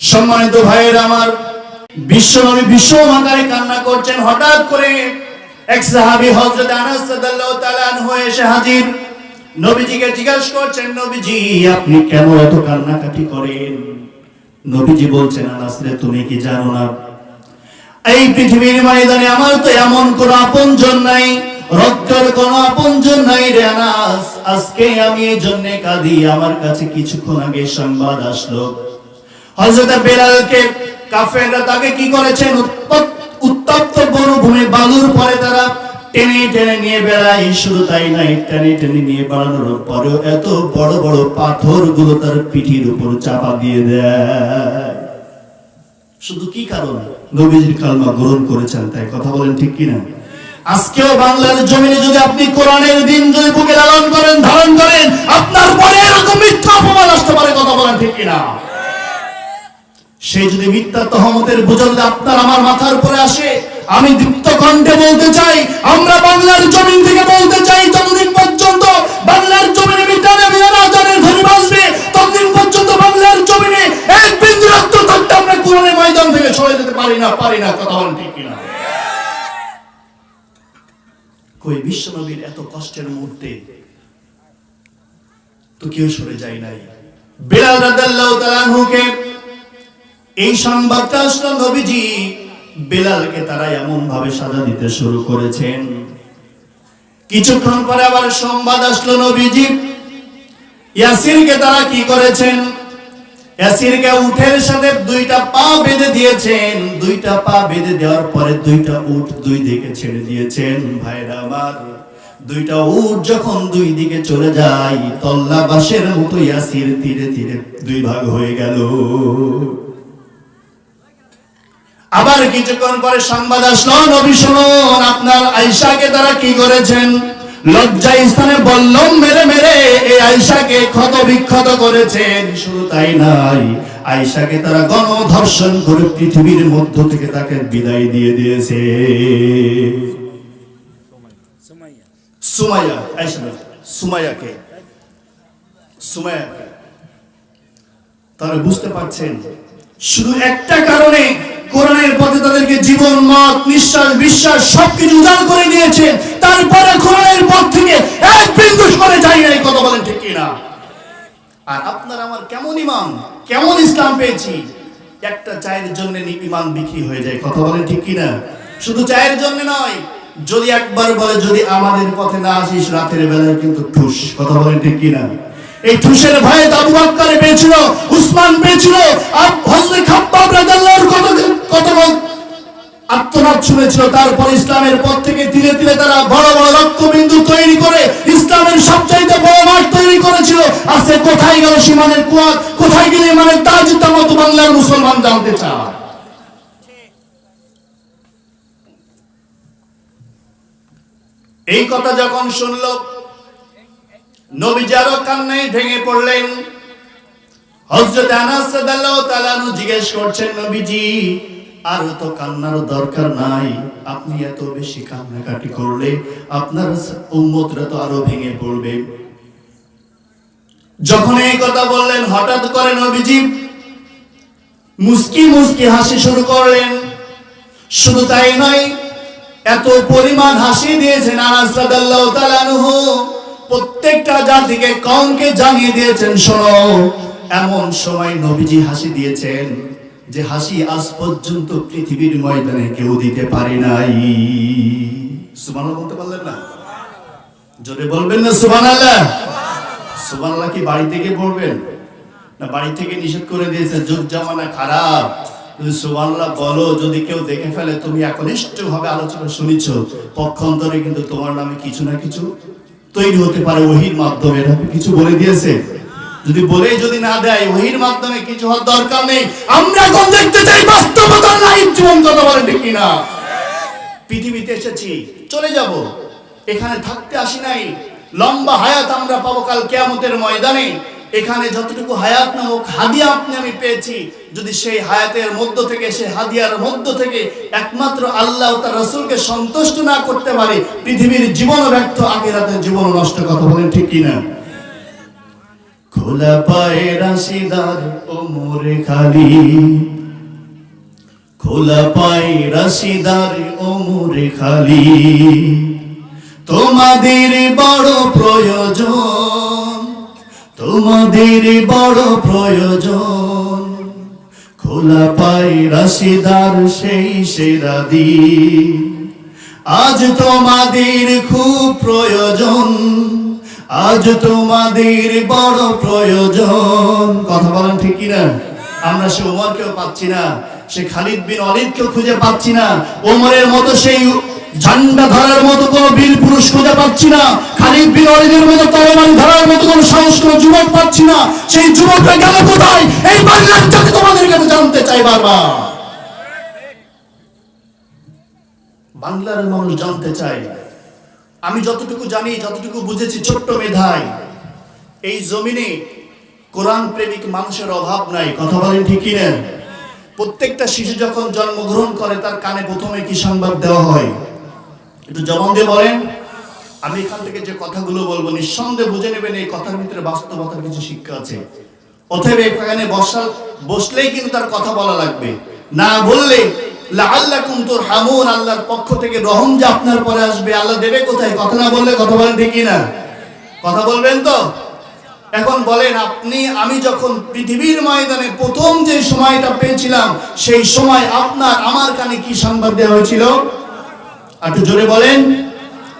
সম্মানিত ভাইয়ের আমার বিশ্বনবী বিশ্ব মাতারে কান্না করছেন, হঠাৎ করে এক সাহাবী হযরত আনাস রাদিয়াল্লাহু তাআলা আনহু এসে হাজির। নবীজিকে জিজ্ঞাসা করছেন, নবীজি, আপনি কেন এত কান্নাকাটি করেন? নবীজি বলছেন, আনাস রে, তুমি কি জানো না? এই পৃথিবীর ময়দানে আমার তো এমন কোন আপনজন নাই, রক্তের কোন আপনজন নাই রে আনাস। আজকে আমি এই জন্য কাঁদি, আমার কাছে কিছুক্ষণ আগে সংবাদ আসলো। হযরত বেলালকে কাফেররা তাকে কি করেছেন? উত্তপ্ত মরুভূমি বালুর পরে তারা টেনে টেনে নিয়ে বেড়ায়। শুধু তাই নাই টেনে টেনে নিয়ে বেড়ানোর পরেও এত বড় বড় পাথরগুলো তার পিঠির উপর চাপা দিয়ে দেয়। শুধু কি কারণ? নবীজির কালমা গ্রহণ করেছেন তাই কথা বলেন ঠিক কিনা? আজকেও বাংলার জমিনে যদি আপনি কোরআনের দিন যদি বুকে লালন করেন, ধারণ করেন, আপনার পরে এরকম মিথ্যা অপমান আসতে পারে, কথা বলেন ঠিক কিনা? সেই যদি মিথ্যা তহমতের বোঝা যদি আপনার আমার মাথার উপরে আসে, আমি দীপ্ত কণ্ঠে বলতে চাই, আমরা বাংলার জমিন থেকে বলতে চাই, যতদিন পর্যন্ত বাংলার জমিনে মিটানে আজানের ধ্বনি বাজবে, ততদিন পর্যন্ত বাংলার জমিনে এক বিন্দু রক্ত থাকতে আমরা কোরআনের ময়দান থেকে সরে যেতে পারি না পারি না, কথা বলেন ঠিক কিনা? কই বিশ্বনবীর এত কষ্টের মুহূর্তে তো কেউ সরে যায় নাই। বেলাল রাদিয়াল্লাহু তাআলা এই সংবাদটা আসলো নবীজি। বেলালকে তারা এমন ভাবে সাজা দিতে শুরু করেছেন। কিছুক্ষণ পরে আবার সংবাদ আসলো নবীজি। ইয়াসিরকে তারা কি করেছেন? ইয়াসিরকে উঠের সাথে দুইটা পা বেঁধে দিয়েছেন। দুইটা পা বেঁধে দেওয়ার পরে দুইটা উট দুই দিকে ছেড়ে দিয়েছেন। ভাইরা আমার, দুইটা উট যখন দুই দিকে চলে যায় তল্লা বাসের মতো ইয়াসির ধীরে ধীরে দুই ভাগ হয়ে গেল। আবার কিছুক্ষণ পরে সংবাদ আসলো, নবী, শুনুন, আপনার আয়সাকে তারা কি করেছেন? লজ্জা স্থানে বল্লম, মেরে মেরে এই আয়সাকে ক্ষত বিক্ষত করেছেন। শুধু তাই নাই আয়সাকে তারা গণধর্ষণ করে পৃথিবীর মধ্য থেকে তাকে বিদায় দিয়ে দিয়েছে। তারা বুঝতে পারছেন, শুধু একটা কারণে কোরআনের পথে তাদেরকে জীবন, মত, নিঃশ্বাস, বিশ্বাস সবকিছু উদার করে দিয়েছেন তারপরে কোরআনের পথ থেকে এক বিন্দু করে যাই নাই, কথা বলেন ঠিক কিনা? আর আপনার আমার কেমন ইমান কেমন ইসলাম পেয়েছি? একটা চায়ের জন্য ইমান বিক্রি হয়ে যায়, কথা বলেন ঠিক কিনা? শুধু চায়ের জন্য নয়, যদি একবার বলে যদি আমাদের পথে না আসিস, রাতের বেলায় কিন্তু ঠুস, কথা বলেন ঠিক কিনা? এই ঠুসের ভয়ে আবু বাক্কারে পেয়েছিল, উসমান পেয়েছিল, আর শুনেছিল। তারপর ইসলামের পথ থেকে ধীরে ধীরে তারা বড় বড় রক্তবিন্দু তৈরি করে ইসলামের সবচাইতে বড় মাঠ তৈরি করেছিল। আজকে কোথায় গেল সীমানের কুয়াত কোথায় গেলে মানে তাজ মতো বাংলার মুসলমান জানতে চায়? এই কথা যখন শুনল নবী যারো কান্নায় ভেঙে পড়লেন। হযরত আনাস রাদিয়াল্লাহু তাআলা জিজ্ঞেস করছেন, নবীজি, আর তো কান্নার দরকার নাই, আপনি এত বেশি কান্নাকাটি করলে আপনার উম্মতরা তো আরও ভেঙে পড়বে। যখন এই কথা বললেন, হঠাৎ করে নবীজি মুস্কি মুস্কি হাসি শুরু করলেন। শুধু তাই নয়, এত পরিমাণ হাসি দিয়েছেন আনাস রাদিয়াল্লাহু তাআলা প্রত্যেকটা জাতিকে কমকে জানিয়ে দিয়েছেন, শোনো, এমন সময় নবীজি হাসি দিয়েছেন যে হাসি আজ পর্যন্ত পৃথিবীর ময়দানে কেউ দিতে পারে নাই। সুবহানাল্লাহ বলতে পারলেন না? জোরে বলবেন না সুবহানাল্লাহ? সুবহানাল্লাহ কি বাড়ি থেকে পড়বেন না বাড়ি থেকে নিষেধ করে দিয়েছে যুগ জামানা খারাপ। তুমি বলো, যদি কেউ দেখে ফেলে, তুমি একনিষ্ঠ ভাবে আলোচনা শুনিছ, পক্ষান্তরে কিন্তু তোমার নামে কিছু না কিছু তৈরি হতে পারে ওহির মাধ্যমে। কিছু বলে দিয়েছে। যদি বলে যদি না দেয়, ওহির মাধ্যমে কিছু হওয়ার দরকার নেই। আমরা এখন দেখতে চাই বাস্তবতার লাইভ জীবন কথা বলেন ঠিক কিনা। পৃথিবীতে এসেছি, চলে যাব। এখানে থাকতে আসি নাই। লম্বা হায়াত আমরা পাবো কাল কেয়ামতের ময়দানে। এখানে যতটুকু হায়াত নামক হাদিয়া আপনি আমি পেয়েছি, যদি সেই হায়াতের মধ্য থেকে, সেই হাদিয়ার মধ্য থেকে একমাত্র আল্লাহ তার রসুলকে সন্তুষ্ট না করতে পারে, পৃথিবীর জীবন ব্যর্থ আগের জীবন নষ্ট, কথা বলেন ঠিক কিনা? খোলা পায়ে রাশিদার ওমর খালি। খোলা পায়ে রাশিদার ওমর খালি। তোমাদের বড় প্রয়োজন তোমাদের বড় প্রয়োজন। খোলা পাই রাশিদার সেই সেরা আজ তোমাদের খুব প্রয়োজন। আজ তোমাদের বড় প্রয়োজন। কথা বলেন ঠিক কিনা? আমরা সে ওমরকেও পাচ্ছি না, সে খালিদ বিন অলিদকেও খুঁজে পাচ্ছি না, ওমরের মতো সেই ঝান্ডা ধরার মতো কোন বীর পুরুষ খুঁজে পাচ্ছি না। বাংলার জাতি জানতে চাই আমি যতটুকু জানি, যতটুকু বুঝেছি, ছোট্ট মেধায় এই জমিনে কোরআন প্রেমিক মানুষের অভাব নাই। কথা বলেন ঠিকই না প্রত্যেকটা শিশু যখন জন্মগ্রহণ করে, তার কানে প্রথমে কি সংবাদ দেওয়া হয়? একটু জবান দিয়ে বলেন। আমি এখান থেকে যে কথাগুলো বলব, নিঃসন্দেহে বুঝে নেবেন এই কথার ভিতরে বাস্তবতার কিছু শিক্ষা আছে। অতএব এখানে বসা বসলেই কিন্তু তার কথা বলা লাগবে। না বললে, লাআল্লাকুম তুরহামুন, আল্লাহর পক্ষ থেকে রহম যে আপনার পরে আসবে, আল্লাহ দেবে কোথায়? কথা না বললে কথা বলেন ঠিকই না কথা বলবেন তো? এখন বলেন, আপনি, আমি যখন পৃথিবীর ময়দানে প্রথম যে সময়টা পেয়েছিলাম, সেই সময় আপনার আমার কানে কি সংবাদ দেওয়া হয়েছিল? একটু জোরে বলেন।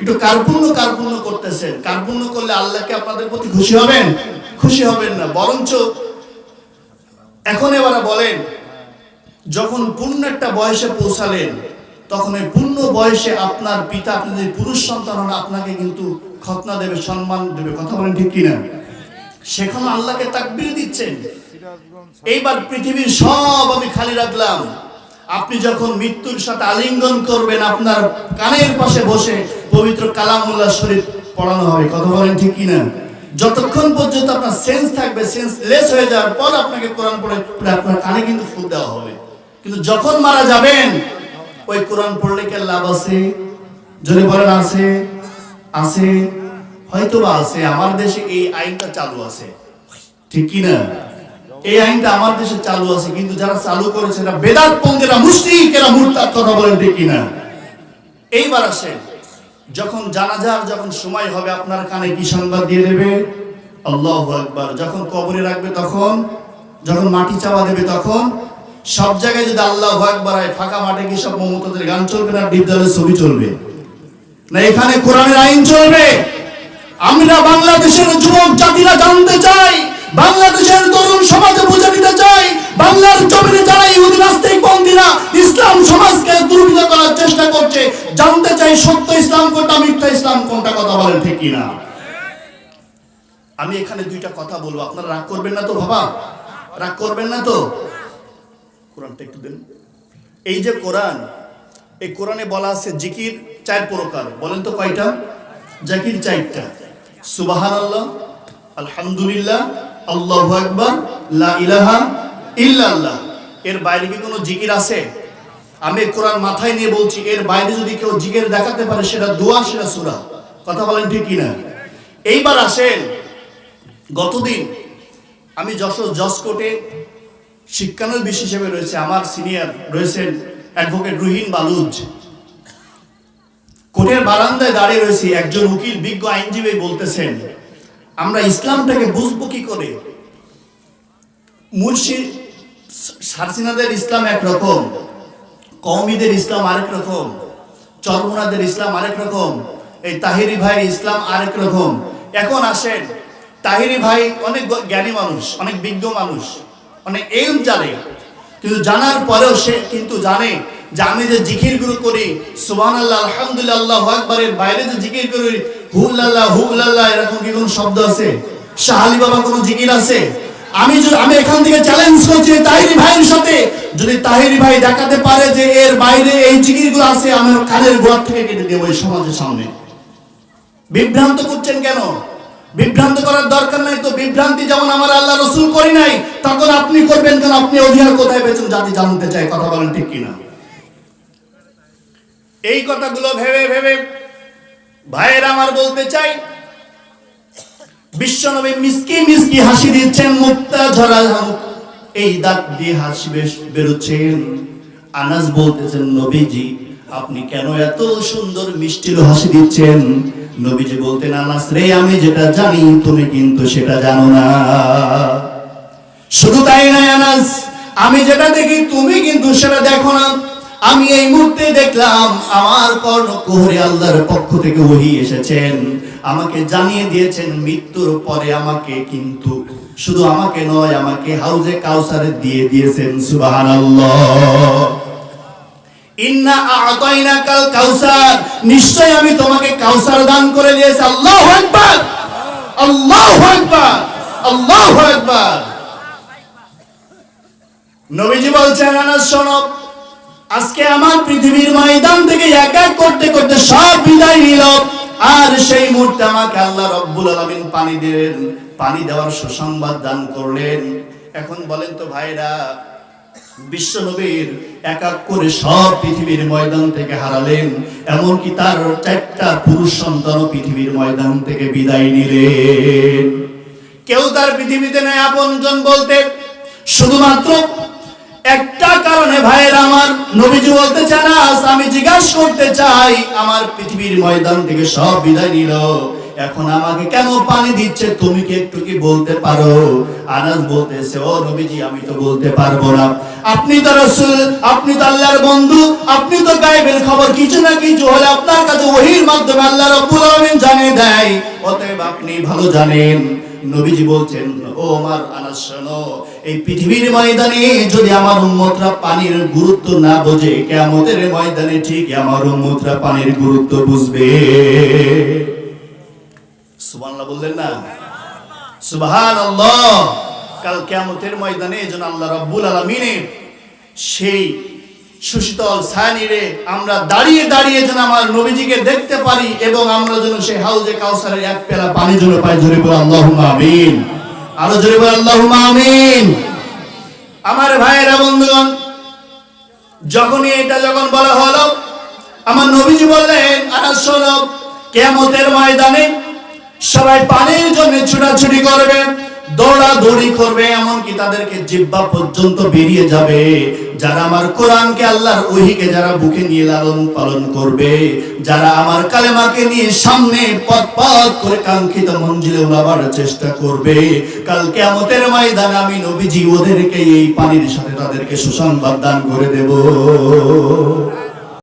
একটু কার্পুণ্য কার্পুণ্য করতেছেন। কার্পুণ্য করলে আল্লাহকে আপনাদের প্রতি খুশি হবেন? খুশি হবেন না। বরঞ্চ এখন এবারে বলেন, যখন পূর্ণ একটা বয়সে পৌঁছালেন, তখন এই পূর্ণ বয়সে আপনার পিতা, আপনি যদি পুরুষ সন্তান আপনাকে কিন্তু খতনা দেবে, সম্মান দেবে। কথা বলেন ঠিক কিনা? সেখানে আল্লাহকে তাকবির দিচ্ছেন। এইবার পৃথিবীর সব আমি খালি রাখলাম। আপনি যখন মৃত্যুর সাথে আলিঙ্গন করবেন, আপনার কানের পাশে বসে পবিত্র কালামুল্লাহ শরীফ পড়ানো হবে। কথা বলেন ঠিক কিনা? যতক্ষণ পর্যন্ত আপনার সেন্স থাকবে সেন্স লেস হয়ে যাওয়ার পর আপনাকে কোরআন পড়ে আপনার কানে কিন্তু ফুল দেওয়া হবে। কিন্তু যখন মারা যাবেন, ওই কোরআন পড়লে কি লাভ আছে? যদি বলেন, আছে? আছে? হয়তো বা আছে। আমার দেশে এই আইনটা চালু আছে। ঠিক কি না এই আইনটা আমার দেশে চালু আছে, কিন্তু যারা চালু করেছে, এরা বেদাত পন্থীরা মুশরিক, এরা মুরতাদ, কথা বলেন ঠিক কি না এইবার আসেন। যখন জানাজার যখন সময় হবে, আপনার কানে কি সংবাদ দিয়ে দেবে? আল্লাহ একবার যখন কবরে রাখবে তখন, যখন মাটি চাপা দেবে তখন, সব জায়গায় যদি আল্লাহ একবার হয়, ফাঁকা মাঠে কি সব মমতাদের গান চলবে না, বিদ্যালয়ের ছবি চলবে? না, এখানে কোরআনের আইন চলবে? আমরা বাংলাদেশের যুবক জাতিরা জানতে চাই, বাংলাদেশের তরুণ সমাজে বুঝে দিতে চাই, বাংলার জমিনে যারা ইহুদি নাস্তিক বন্দীরা ইসলাম সমাজকে দুর্বৃত করার চেষ্টা করছে, জানতে চাই সত্য ইসলাম কোনটা মিথ্যা ইসলাম কোনটা কথা বলেন ঠিক কিনা? আমি এখানে দুইটা কথা বলব। আপনারা রাগ করবেন না তো, বাবা? রাগ করবেন না তো? কোরআনটা একটু দেন। এই যে কোরআন, এই কোরআনে বলা আছে জিকির চার প্রকার। বলেন তো কয়টা? জাকির চারটা। সুবাহান আল্লাহ আলহামদুলিল্লাহ, আল্লাহু আকবার, লা ইলাহা ইল্লাল্লাহ। এর বাইরে কি কোনো জিকির আছে? আমি কোরআন মাথায় নিয়ে বলছি, এর বাইরে যদি কেউ জিকির দেখাতে পারে, সেটা দোয়া, সেটা সূরা। কথা বলেন ঠিক কিনা? এইবার আসেন, গতদিন আমি যশোর জসকোটে শিক্ষানবিশ হিসেবে রয়েছে, আমার সিনিয়র রয়েছেন অ্যাডভোকেট রুহিন বালুজ। কোর্টের বারান্দায় দাঁড়িয়ে রয়েছি, একজন উকিল, বিজ্ঞ আইনজীবী বলতেছেন, আমরা ইসলামটাকে বুঝব কি করে? মুর্শি সারসিনাদের ইসলাম একরকম কৌমিদের ইসলাম আরেক রকম, চরমুনাদের ইসলাম আরেক রকম, এই তাহিরি ভাই ইসলাম আরেক রকম। এখন আসেন, তাহিরি ভাই অনেক জ্ঞানী মানুষ, অনেক বিজ্ঞ মানুষ, অনেক এম জানে। কিন্তু জানার পরেও সে কিন্তু জানে যে আমি যে জিকিরগুলো করি সুবান আল্লাহ আলহামদুলিল্লাহ আকবরের বাইরে যে জিকির করি, হুল্লাল্লাহ হুল্লাল্লাহ, এরকম কি কোনো শব্দ আছে? শাহালি বাবা কোনো জিকির আছে? আমি যদি, আমি এখান থেকে চ্যালেঞ্জ করছি তাহিরি ভাইয়ের সাথে, যদি তাহিরি ভাই দেখাতে পারে যে এর বাইরে এই জিকিরগুলো আছে আমার কানের গোড়ার থেকে কেটে দেবো এই সমাজের সামনে। বিভ্রান্ত করছেন কেন? বিভ্রান্ত করার দরকার নাই তো। বিভ্রান্তি যেমন আমার আল্লাহ রসুল করি নাই, তখন আপনি করবেন কেন? আপনি অধিকার কোথায় পেয়েছেন? জাতি জানতে চাই কথা বলেন ঠিক কিনা? এই কথাগুলো ভেবে ভেবে ভাইয়ের আমার বলতে চাই বিশ্বনবী মিসকি মিসকি হাসি দিচ্ছেন, মুক্তা ঝরা এই দিয়ে হাসি বেরোচ্ছেন। বলতেছেন, নবীজি, আপনি কেন এত সুন্দর মিষ্টির হাসি দিচ্ছেন? নবীজি বলতেন, আনাস রে, আমি যেটা জানি, তুমি কিন্তু সেটা জানো না। শুধু তাই নয়, আনাস, আমি যেটা দেখি, তুমি কিন্তু সেটা দেখো না। আমি এই মুহূর্তে দেখলাম আমার কর্ণকুহরে আল্লাহর পক্ষ থেকে ওহি এসেছেন। আমাকে জানিয়ে দিয়েছেন, মৃত্যুর পরে আমাকে কিন্তু, শুধু আমাকে নয়, আমাকে হাউজে কাউসারে দিয়ে দিয়েছেন, সুবহানাল্লাহ। নবীজি বলছেন, আনাস, শোনো আজকে আমার পৃথিবীর ময়দান থেকে এক এক করতে করতে সব বিদায় নিল। আর সেই মুহূর্তে আমাকে আল্লাহ রব্বুল আলামিন পানি দিলেন পানি দেওয়ার সুসংবাদ দান করলেন। এখন বলেন তো ভাইরা বিশ্ব নবীর এক এক করে সব পৃথিবীর ময়দান থেকে হারালেন, এমনকি তার চারটা পুরুষ সন্তানও পৃথিবীর ময়দান থেকে বিদায় নিলেন। কেউ তার পৃথিবীতে নেই আপনজন বলতে, শুধুমাত্র একটা কারণে ভাইয়ের আমার নবীজি বলতে চান আমি জিজ্ঞাসা করতে চাই, আমার পৃথিবীর ময়দান থেকে সব বিদায় নিল। এখন আমাকে কেন পানি দিচ্ছে, তুমি কি একটু কি বলতে পারো? আনাস বলতেছে, ও নবীজি, আমি তো বলতে পারব না। আপনি তো রসুল, আপনি তো আল্লাহর বন্ধু, আপনি তো গায়েবের খবর কিছু না কিছু হলে আপনার কাছে ওহির মাধ্যমে আল্লাহ রব্বুল আলামিন জানিয়ে দেয়। অতএব আপনি ভালো জানেন। নবীজি বলছেন, ও আমার আনাস, শোনো, এই পৃথিবীর ময়দানে যদি আমার উম্মতরা পানির গুরুত্ব না বোঝে কেমতের ময়দানে ঠিক আমার উম্মতরা পানির গুরুত্ব বুঝবে। সুবহানাল্লাহ বললেন না? সুবহানাল্লাহ। কাল কিয়ামতের ময়দানে যেন আল্লাহ রাব্বুল আলামিনের সেই সুশীতল ছায়ানিরে আমরা দাঁড়িয়ে দাঁড়িয়ে যেন আমার নবীজিকে দেখতে পারি এবং আমরা যেন সেই হাউজে কাউসারের এক পেলা পানি যেন পাই। জোরে বলে, আল্লাহুম্মা আমিন। আরও জোরে বলে, আল্লাহুম্মা আমিন। আমার ভাইয়েরা, বন্ধুগণ, যখনই এটা যখন বলা হলো, আমার নবীজি বললেন আনাস শোনো কেমতের ময়দানে সবাই পানির জন্য ছুটাছুটি করবে। দৌড়াদৌড়ি করবে, এমনকি তাদেরকে জিব্বা পর্যন্ত বেরিয়ে যাবে। যারা আমার কোরআনকে আল্লাহর ওহিকে যারা বুকে নিয়ে লালন পালন করবে, যারা আমার কালেমাকে নিয়ে সামনে পথ পথ করে কাঙ্ক্ষিত মঞ্জিলে উড়াবার চেষ্টা করবে, কাল কেয়ামতের ময়দানে আমি নবীজি ওদেরকে এই পানির সাথে তাদেরকে সুসংবাদ দান করে দেব।